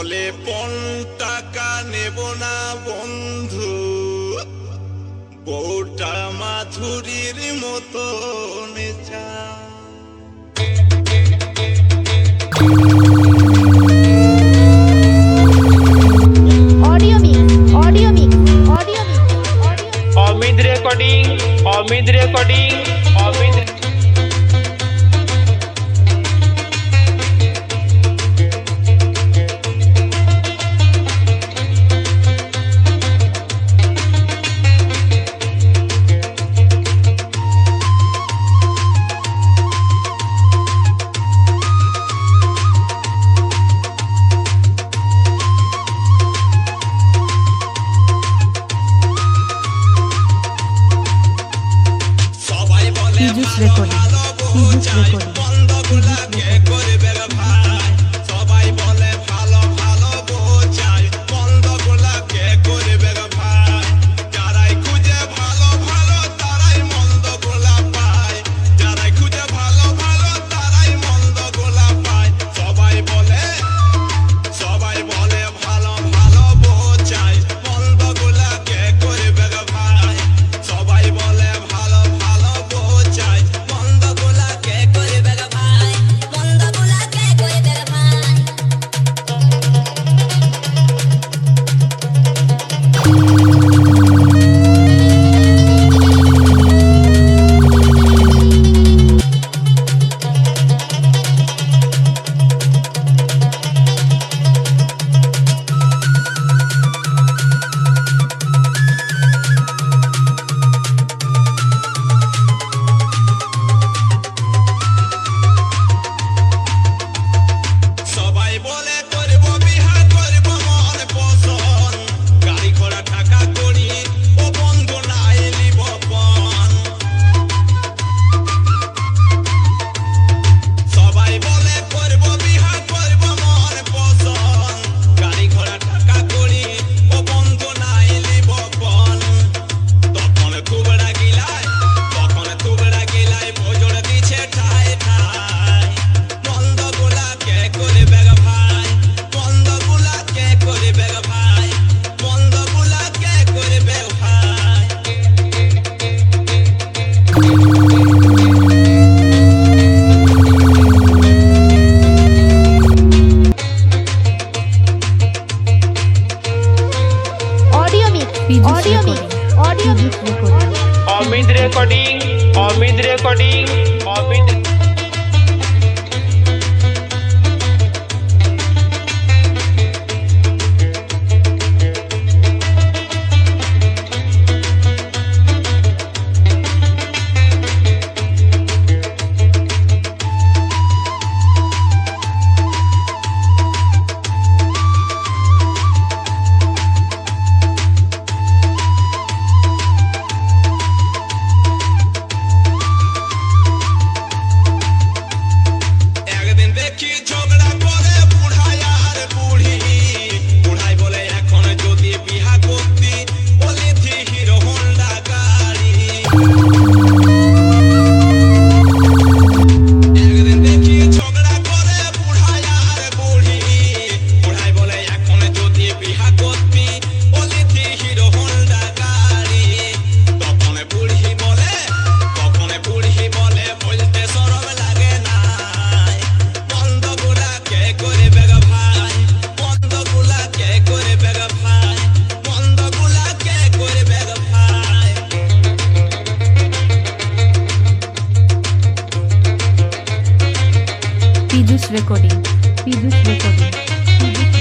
বলে পন টাকা নেব না বন্ধু। বউটা মাধুরীর মতো নেচা। Amit recording Amit recording Amit recording Ibis recording Ibis recording audio audio Amit recording Amit recording Amit this recording. P recording. This recording.